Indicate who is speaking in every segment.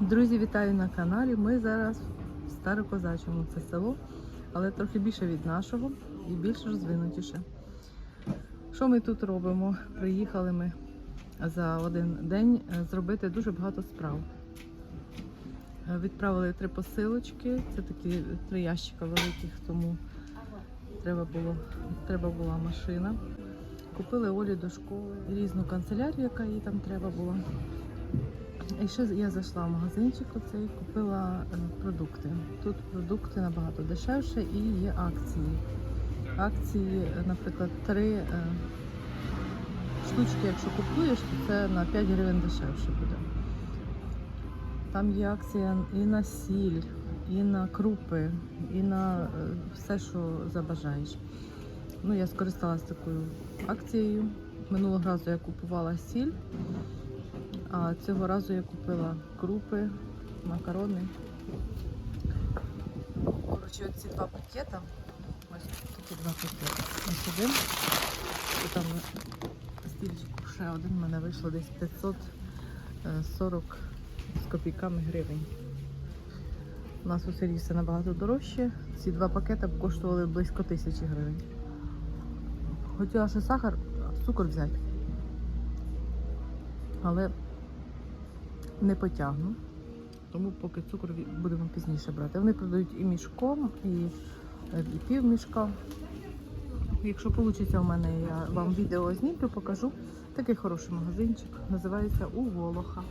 Speaker 1: Друзі, вітаю на каналі. Ми зараз в Старокозачому. Це село, але трохи більше від нашого і більш розвинутіше. Що ми тут робимо? Приїхали ми за один день е, зробити дуже багато справ. Е, Відправили три посилочки, це такі три ящика великих, тому треба, було, треба була машина. Купили Олі до школи різну канцелярію, яка їй там треба була. І ще я зайшла в магазинчик оцей, купила е, продукти. Тут продукти набагато дешевше і є акції. Акції, е, наприклад, три е, штучки, якщо купуєш, то це на 5 гривень дешевше буде. Там є акція і на сіль, і на крупи, і на все, що забажаєш. Ну, я скористалася такою акцією. Минулого разу я купувала сіль, а цього разу я купила крупи, макарони. Коротше, ці два пакета. Ось такі два пакети. Ось один. І там стільчику ще один. У мене вийшло десь 540 з копійками гривень. У нас у селі все набагато дорожче. Ці два пакети коштували близько тисячі гривень. Хотіла ще сахар, цукор взяти. Але не потягну. Тому поки цукор будемо пізніше брати. Вони продають і мішком, і, е, і пів мішка. Якщо вийде у мене, я вам відео знімлю, покажу. Такий хороший магазинчик. Називається У Волоха.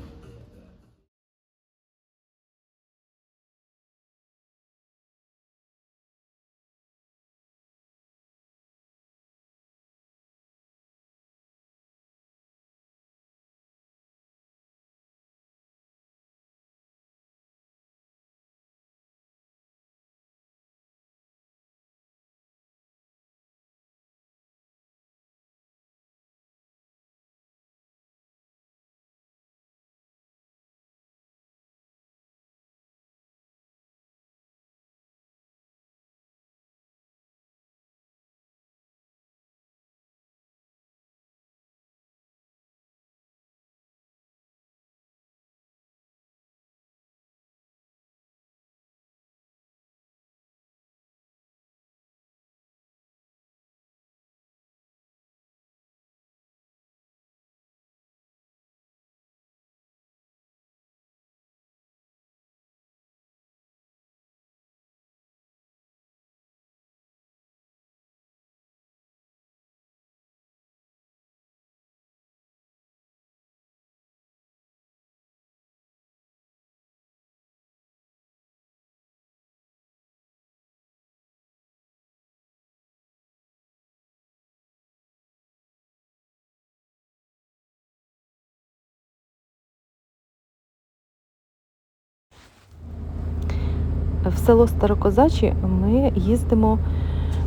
Speaker 1: В село Старокозачі ми їздимо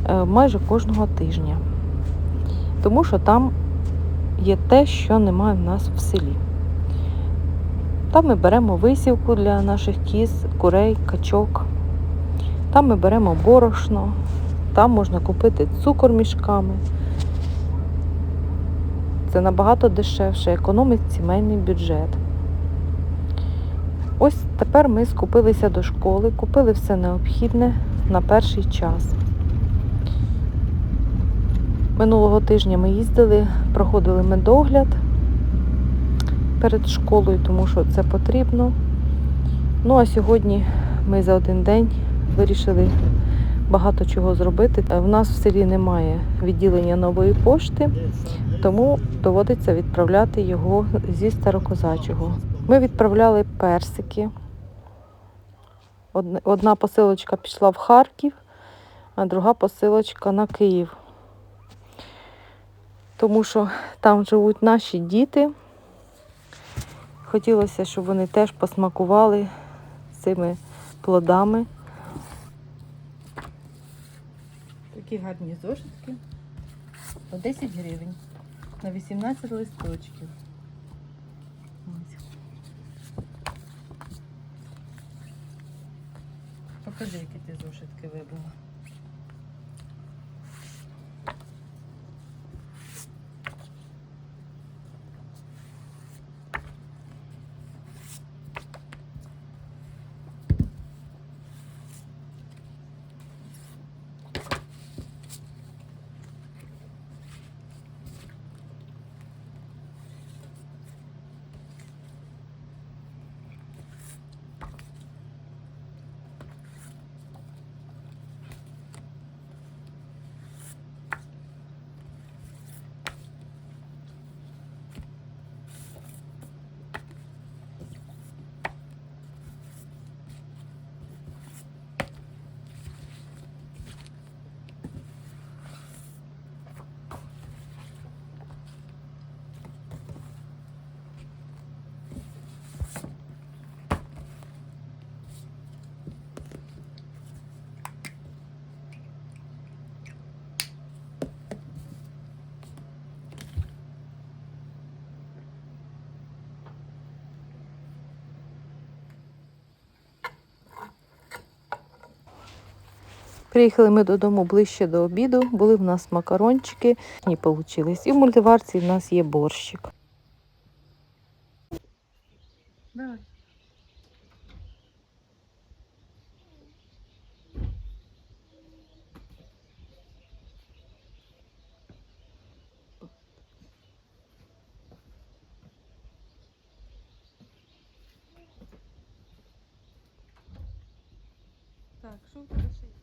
Speaker 1: е, майже кожного тижня, тому що там є те, що немає в нас в селі. Там ми беремо висівку для наших кіз, курей, качок. Там ми беремо борошно, там можна купити цукор мішками. Це набагато дешевше, економить сімейний бюджет. Ось тепер ми скупилися до школи, купили все необхідне на перший час. Минулого тижня ми їздили, проходили медогляд перед школою, тому що це потрібно. Ну а сьогодні ми за один день вирішили багато чого зробити. В нас в селі немає відділення нової пошти, тому доводиться відправляти його зі старокозачого. Ми відправляли персики. Одна посилочка пішла в Харків, а друга посилочка на Київ. Тому що там живуть наші діти. Хотілося, щоб вони теж посмакували цими плодами. Такі гарні зошитки. По 10 гривень на 18 листочків. Ось. Покажи, які ти зошитки вибрала. Приїхали ми додому ближче до обіду. Були в нас макарончики, не вийшли. І в мультиварці в нас є борщик. Давай. Так, що в?